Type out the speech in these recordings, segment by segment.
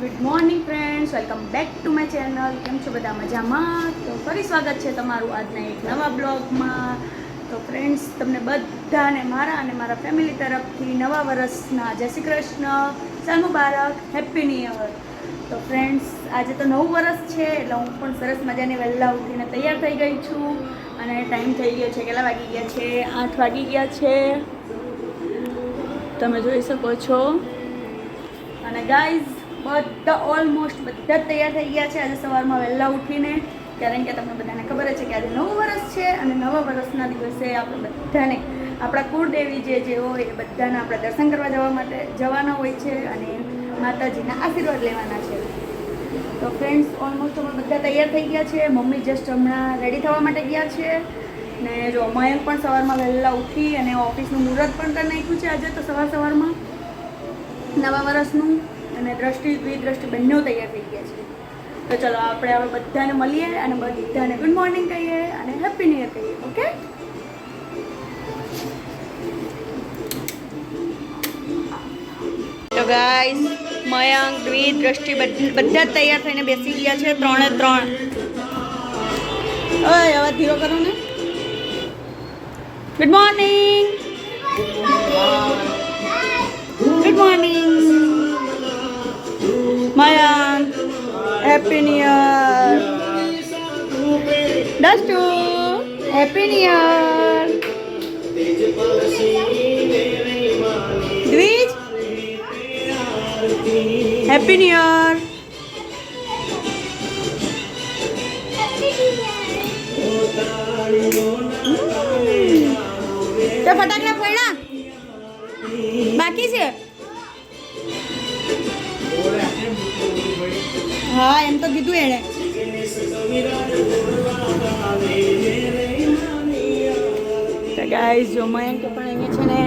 Good morning friends welcome back to my channel કેમ છો બધા? મજામાં? તો ફરી સ્વાગત છે તમારું આજના એક નવા બ્લોગમાં. તો ફ્રેન્ડ્સ તમને બધાને મારા અને મારા ફેમિલી તરફથી નવા વર્ષના જય શ્રી કૃષ્ણ સાલ મુબારક હેપી ન્યુ તો ફ્રેન્ડ્સ આજે તો નવું વર્ષ છે, એટલે હું પણ સરસ મજાની વહેલા ઉઠીને તૈયાર થઈ ગઈ છું. અને ટાઈમ થઈ ગયો છે, કેટલા વાગી ગયા છે? આઠ વાગી ગયા છે. તમે જોઈ શકો છો. અને ગાઈઝ બધા ઓલમોસ્ટ બધા જ તૈયાર થઈ ગયા છે. આજે સવારમાં વહેલા ઉઠીને, કારણ કે તમને બધાને ખબર છે કે આજે નવું વર્ષ છે અને નવા વર્ષના દિવસે આપણે બધાને, આપણા કુળદેવી જે જે હોય એ બધાને આપણે દર્શન કરવા જવા માટે જવાના હોય છે અને માતાજીના આશીર્વાદ લેવાના છે. તો ફ્રેન્ડ્સ ઓલમોસ્ટ અમે બધા તૈયાર થઈ ગયા છે. મમ્મી જસ્ટ હમણાં રેડી થવા માટે ગયા છે. ને જો મયંક પણ સવારમાં વહેલા ઉઠી અને ઓફિસનું મુહૂર્ત પણ કરી નાખ્યું છે આજે તો સવાર સવારમાં. નવા વર્ષનું. અને દ્રષ્ટિ દ્રષ્ટિ બંને તૈયાર થઈ ગયા છે. તો ચલો, આપણે હવે બધાને મળીએ અને બધાને ગુડ મોર્નિંગ કહીએ અને હેપી ન્યુ યર કહીએ ઓકે તો ગાઈસ મયંક, દ્વિ, દ્રષ્ટિ બધા જ તૈયાર થઈને બેસી ગયા છે, ત્રણે ત્રણ. ઓય, અવાજ ધીરો કરો ને. Good morning good morning Mayank happy new year ડસ્ટુ happy new year Dwij happy new year તો ફટાકડા પડ્યા બાકી છે હા એમ તો કીધું એણે. ગાઈઝ જો મયંકે પણ અહીંયા છે ને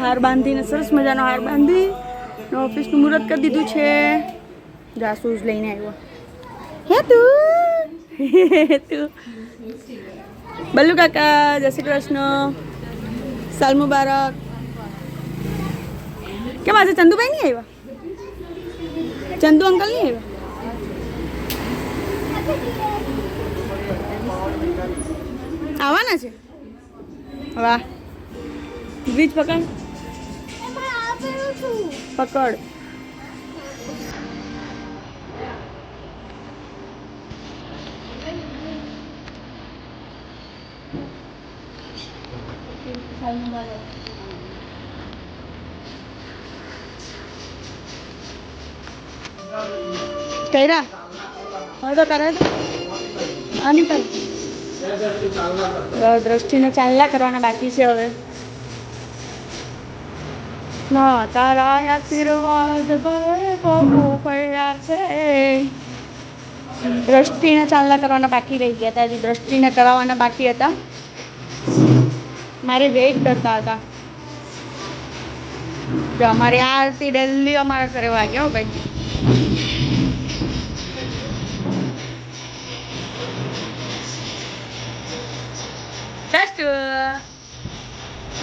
હાર બાંધીને સરસ મજાનો હાર બાંધી ઓફિસનું મુહૂર્ત કરી દીધું છે. જાસૂસ લઈને આવ્યો. હે તું? તું. બલ્લુ કાકા જય શ્રી કૃષ્ણ. સાલ મુબારક. કેમ આજે ચંદુભાઈ નહીં આવ્યા? ચંદુ અંકલ નહીં આવ્યા? આવવાના છે? વાહ. બ્રિજ પકડ. પકડ. હવે તો કરે આની પર. દ્રષ્ટિને ચાલ્યા કરવાના બાકી છે હવે. ના તારા આશીર્વાદ પડ્યા છે. દ્રષ્ટિને ચાલના કરવાના બાકી રહી ગયા હતા. હજી દ્રષ્ટિને કરાવવાના બાકી હતા. મારે વેઇટ કરતા હતા. અમારી આરતી ડેલી અમારા ઘરે વાગ્યો ભાઈ.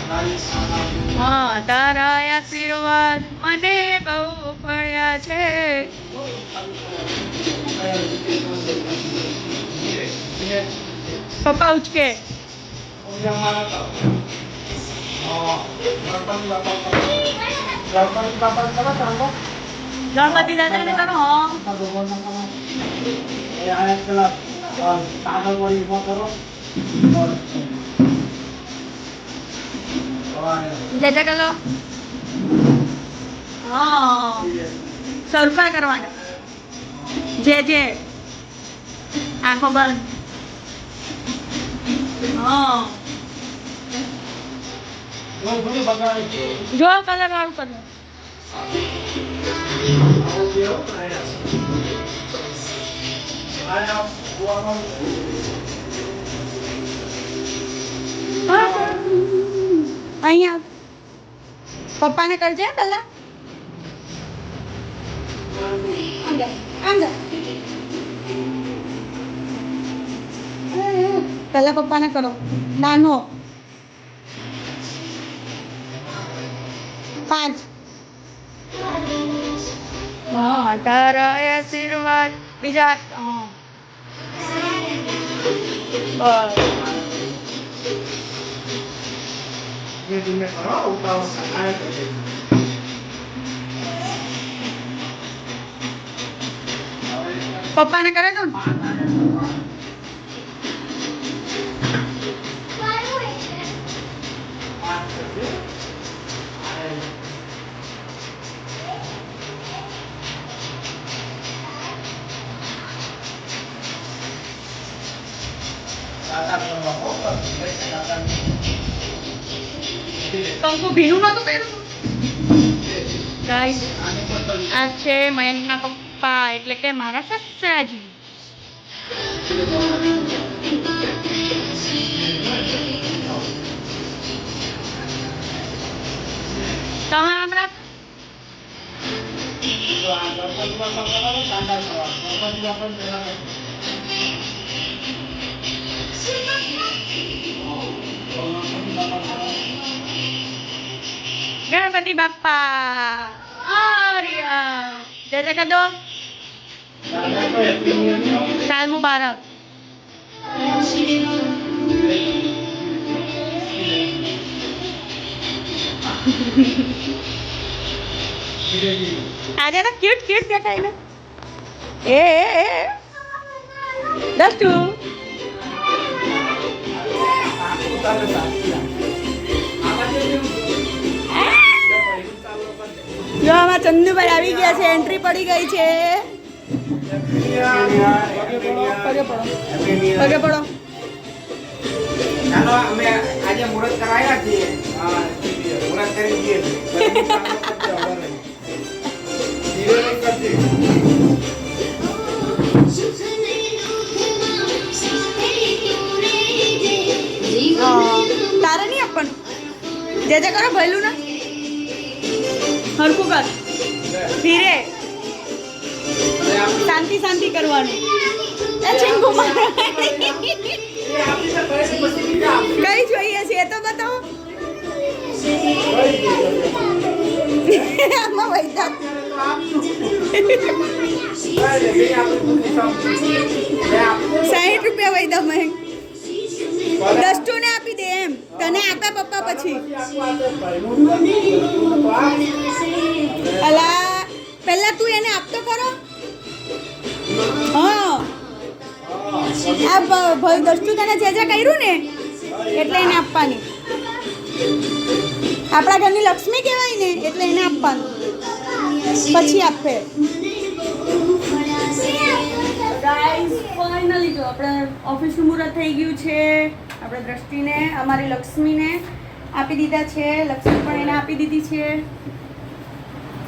હા તારા આશીર્વાદ મને બહુ પડ્યા છે પપ્પા ઉચકે ગણપતિ દાદાને કરો હા કરો હા. સરખા કરવાના. જે જે. આંખો બંધ. જો કલર વાળું કલર અહીંયા. પપ્પાને કરજે પહેલાં પહેલા પપ્પાને કરો. નાનો. પાંચ. તારા આશીર્વાદ. બીજા. બસ. ધીમે ધીમે કરો ઉતાવળ આવે તો પપ્પાને કરે તો ને પાંચ થશે. આવે. દાદા કરવા હો, બસ. કઈ દાદા કંકુ ભીનું નતું પહેર્યું ગાઈસ આને પણ તો આ છે મયંકના પપ્પા એટલે કે મારા સસરાજી તમે હમણાં જો આ ગણપતિ બાપ્પા આર્યા જય જય કર દો દાદા તો happy new year. સાલ મુબારક ધીરે ધીરે. આજે જો આમાં ચંદુભાઈ આવી ગયા છે એન્ટ્રી પડી ગઈ છે. પગે પડો આજે મુહૂર્ત કરાયા છીએ. મુહૂર્ત કરી દઈએ પછી બીજા આપે. કઈ જોઈએ છે એ તો બતાવો. આમાં વૈદા. સાહીઠ રૂપિયા વૈદા મેં દસ્ટુ ને આપી દે એમ. તને આપે પપ્પા પછી. અલા પહેલા તું એને આપતો ખરો હા. આ ભાઈ દસ્તુ તને જે જે કર્યું ને, એટલે એને આપવાની. આપણા ઘરની લક્ષ્મી કહેવાય ને, એટલે એને આપવાનું. પછી આપે. ફાઇનલી જો, આપણે ઓફિસનું મુહૂર્ત થઈ ગયું છે. આપણે દ્રષ્ટિને, અમારી લક્ષ્મીને આપી દીધા છે. લક્ષ્મી પણ એને આપી દીધી છે.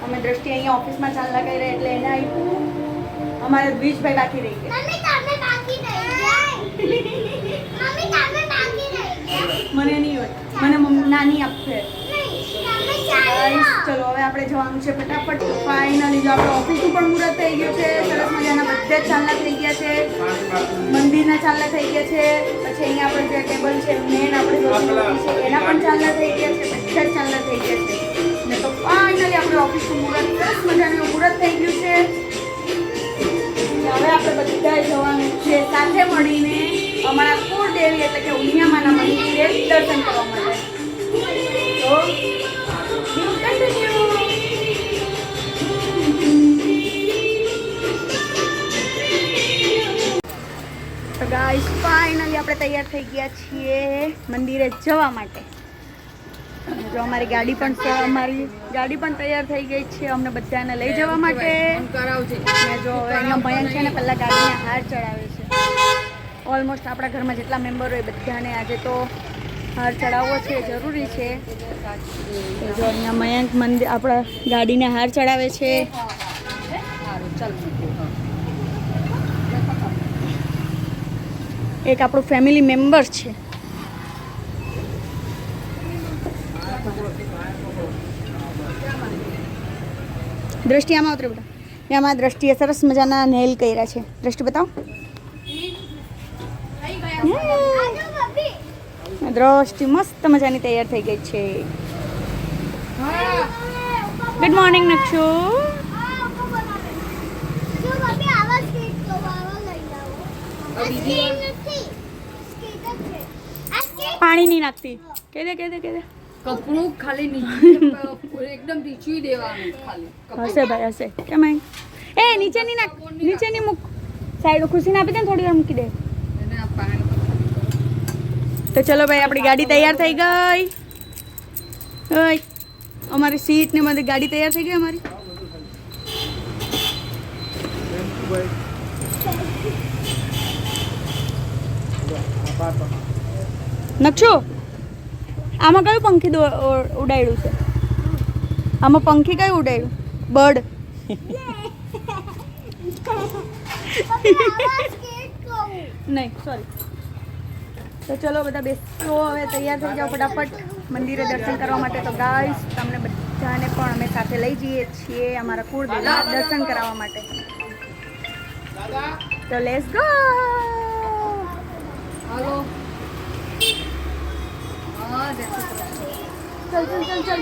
અમે દ્રષ્ટિ અહીંયા ઓફિસમાં ચાલ કરી રહ્યા, એટલે એને આપ્યું. અમારે દ્વિજભાઈ બાકી રહી ગયા. મમ્મી તમે બાકી રહી ગયા. મમ્મી તમે બાકી રહી ગયા. મને નહીં હોય. મને મમ્મી નાની આપશે ચાલો હવે આપણે જવાનું છે ફટાફટ. ફાઇનલી જો આપણે ઓફિસનું પણ મુહૂર્ત થઈ ગયું છે. સરસ મજાના બધા જ ચાલના થઈ ગયા છે. મંદિરના ચાલના થઈ ગયા છે. પછી અહીંયા આપણે જે ટેબલ છે મેન આપણે જોવાનું છે એના પણ ચાલના થઈ ગયા છે. બધા જ ચાલના થઈ ગયા છે. ને તો ફાઇનલી આપણે ઓફિસનું મુહૂર્ત સરસ મજાનું મુહૂર્ત થઈ ગયું છે. ને હવે આપણે બધા જવાનું છે. સાથે મળીને અમારા કુળદેવી એટલે કે ઉમિયામાના મંદિરે દર્શન કરવા માટે. તો. તો ગાઈસ ફાઇનલી આપણે તૈયાર થઈ ગયા છીએ મંદિરે જવા માટે. જો અમારી ગાડી પણ અમારી ગાડી પણ તૈયાર થઈ ગઈ છે. અમને બધાને લઈ જવા માટે. જો અહીંયા ભયંક છે ને પહેલાં ગાડીને હાર ચડાવે છે. ઓલમોસ્ટ આપણા ઘરમાં જેટલા મેમ્બર હોય બધાને આજે તો હાર ચડાવવો છે, જરૂરી છે. જો અહીંયા મયંક મંદિર આપણા ગાડીને હાર ચડાવે છે. એક આપણું ફેમિલી મેમ્બર છે. દ્રષ્ટિ આમાં ઉતરે બેટા. એમાં દ્રષ્ટિએ સરસ મજાના નેલ કર્યા છે. દ્રષ્ટિ બતાવો. દ્રષ્ટિ મસ્ત મજાની તૈયાર થઈ ગઈ છે. ગુડ મોર્નિંગ નક્ષુ પાણી નહીં નાખતી. કહી દે કહી દે કહી દે. કપડું ખાલી નીચે એકદમ ટીચવી દેવાનું ખાલી. હશે ભાઈ હશે. કેમ આઈ? એ નીચે ની નાખ. નીચે ની મૂક. સાઈડ ખુશીને આપી દે ને થોડી વાર મૂકી દે. તો ચલો ભાઈ આપણી ગાડી તૈયાર થઈ ગઈ. ઓય અમારી સીટ ને બધી ગાડી તૈયાર થઈ ગઈ અમારી. નકશો? આમાં કયું પંખી ઉડાડ્યું છે? આમાં પંખી કયું ઉડાડ્યું? બર્ડ. નહીં સોરી તો ચલો બધા બેસો હવે તૈયાર થઈ જાઓ ફટાફટ મંદિરે દર્શન કરવા માટે. તો ગાઈશ તમને બધાને પણ અમે સાથે લઈ જઈએ છીએ અમારા કુળ દર્શન કરાવવા માટે. તો લેસ ગો चल चल चल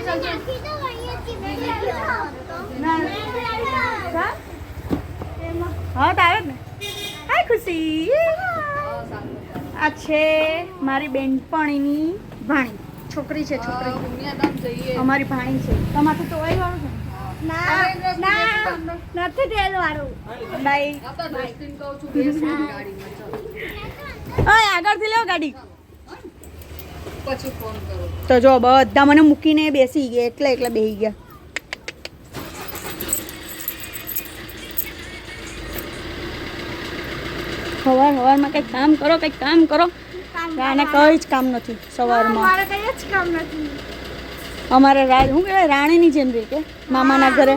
લાવ્યો ના. હા આવે ને હાય ખુશી આ છે મારી બેનપણીની ભાણી છોકરી છે છોકરી અમારી ભાણી છે તમારે તો વાળું છે નથી તેલ વાળું બાય આગળથી લેવો ગાડી. પછી ફોન કરો. તો જો બધા મને મૂકીને બેસી ગયા એકલા એકલા બેસી ગયા. સવાર સવારમાં કંઈક કામ કરો કંઈક કામ કરો. આને કઈ જ કામ નથી સવારમાં. મારે જ કામ નથી. અમારે રાજ શું કહેવાય? રાણીની જેમ રહી કે? મામાના ઘરે.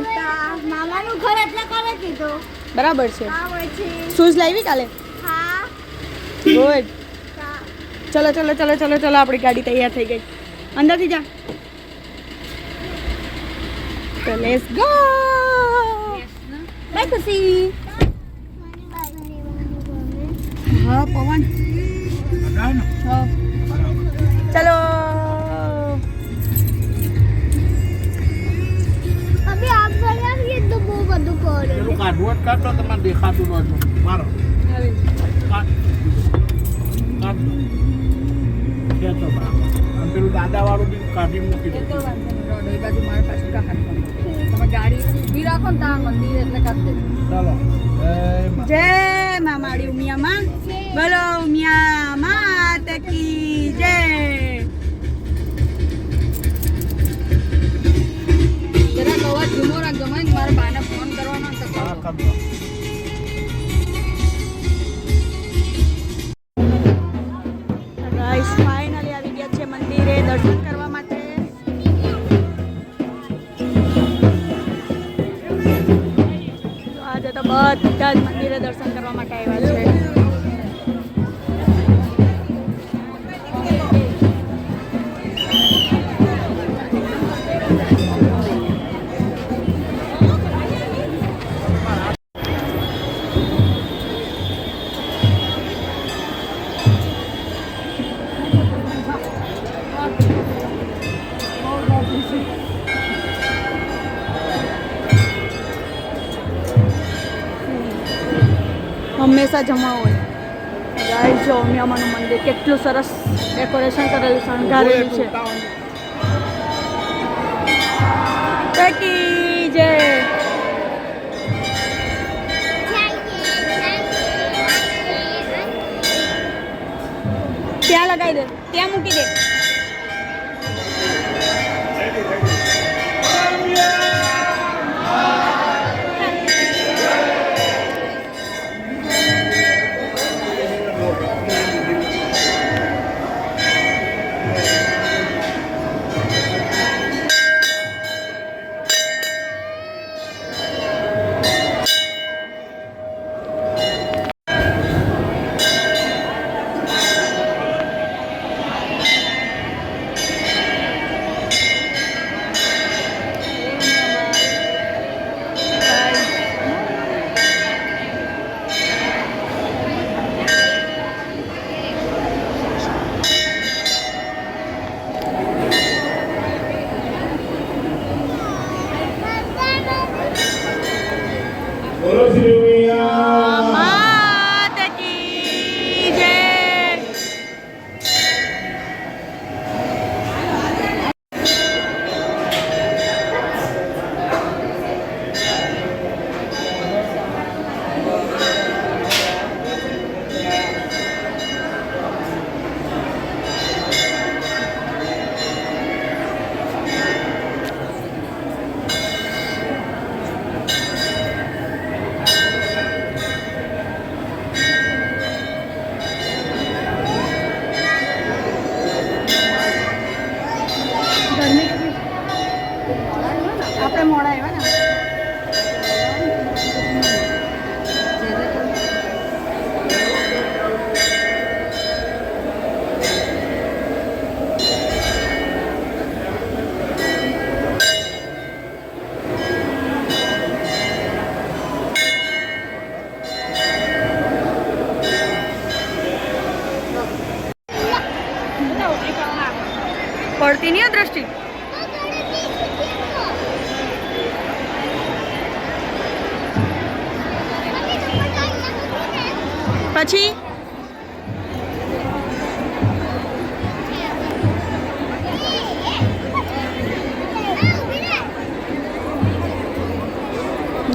મામાનું ઘર એટલે કોને કીધું. બરાબર છે. શૂઝ લાવી કાલે? હા. ગુડ. ચલો ચલો ચલો ચલો ચલો આપણી ગાડી તૈયાર થઈ ગઈ. અંદરથી જા. તો લેટ્સ ગો બાય ખુશી. હા પવન. હા ચલો. અભી આપ ગયા છીએ તો બહુ બધું કરે પેલું કાઢવું જ કાઢો તમારે દેખાતું નહોતું મારો. કાઢ. કાઢ ખેંચો બરાબર અને પેલું દાદાવાળું બી કાઢી મૂકી એ દો તો વાંધો નહીં રોડ એ બાજુ મારા પાસે કાકા તમે ગાડી ઊભી રાખો ને ત્યાં મંદિર એટલે કાઢી દેજો ચાલો જય મા જય મા માડી ઉમિયામાં બોલો ઉમિયા માત કી જય જરાક અવાજ ધીમો રાખજો મને મારા બાને ફોન કરવાનો ને બધા જ મંદિરે દર્શન કરવા માટે આવ્યા છે. હંમેશા જમા હોય ગાઈસ જો ઉમિયામાનું મંદિર કેટલું સરસ ડેકોરેશન કરેલું શણગારેલું છે તકી જય ત્યાં લગાવી દે ત્યાં મૂકી દે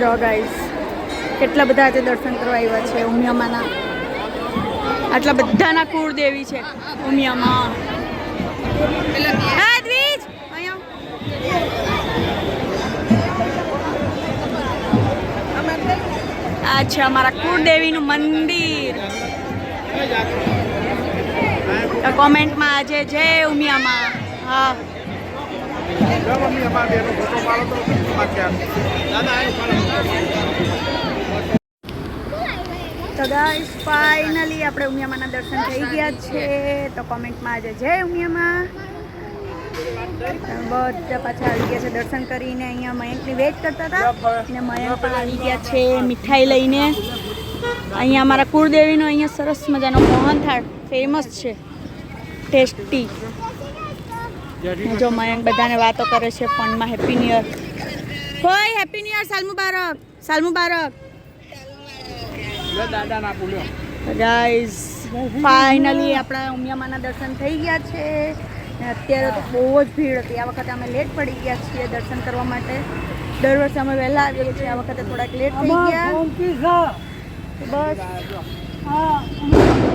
જો ગાઈસ કેટલા બધા આજે દર્શન કરવા આવ્યા છે ઉમિયામાના. આટલા બધાના કુળદેવી છે ઉમિયામાં. અચ્છા છે અમારા કુળદેવીનું મંદિર. કોમેન્ટમાં આજે જય ઉમિયામાં. હા. તો ગાઈસ ફાઇનલી આપણે ઉમિયામાના દર્શન થઈ ગયા છે. તો કોમેન્ટમાં આજે જય ઉમિયામાં. બધા પાછા આવી ગયા છે દર્શન કરીને. અહીંયા મયંકની વેટ કરતા હતા અને મયંક પણ આવી ગયા છે મીઠાઈ લઈને. અહીંયા અમારા કુળદેવીનો અહીંયા સરસ મજાનો મોહનથાળ ફેમસ છે. ટેસ્ટી જો મયંક બધાને વાતો કરે છે ફોનમાં હેપી ન્યુ યર હોય હેપી ન્યુ યર સાલ મુબારક. સાલ મુબારક. દાદા ના બોલ્યો ગાઈઝ ફાઇનલી આપણા ઉમિયામાના દર્શન થઈ ગયા છે. અત્યારે તો બહુ જ ભીડ હતી. આ વખતે અમે લેટ પડી ગયા છીએ દર્શન કરવા માટે. દર વર્ષે અમે વહેલા આવીએ છીએ. આ વખતે થોડાક લેટ થઈ ગયા. બસ. હા.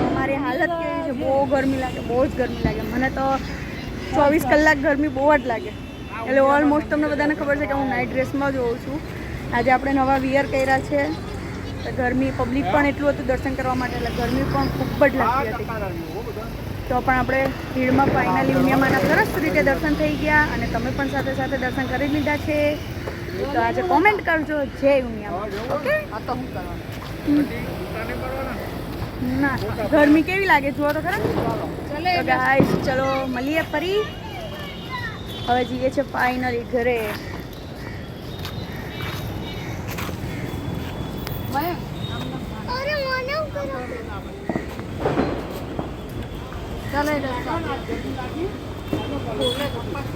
અમારી હાલત કેવી છે? બહુ ગરમી લાગે બહુ જ ગરમી લાગે. મને તો ચોવીસ કલાક ગરમી બહુ જ લાગે. એટલે ઓલમોસ્ટ તમને બધાને ખબર છે કે હું નાઇટ ડ્રેસમાં જ હોઉં છું. આજે આપણે નવા વિયર કર્યા છે. તો ગરમી પબ્લિક પણ એટલું હતું દર્શન કરવા માટે એટલે ગરમી પણ ખૂબ જ લાગતી હતી. તો પણ આપણે ભીડમાં ફાઇનલી ઉમિયામાના સરસ રીતે દર્શન થઈ ગયા અને તમે પણ સાથે સાથે દર્શન કરી લીધા છે. તો આજે કોમેન્ટ કરજો જય ઉમિયામાં ઓકે આ તો હું કરવાનું? ના ગરમી કેવી લાગે? જુઓ તો ખરા ગાઈસ ચલો મળીએ ફરી. હવે જઈએ છે ફાઇનલી ઘરે. ચાલે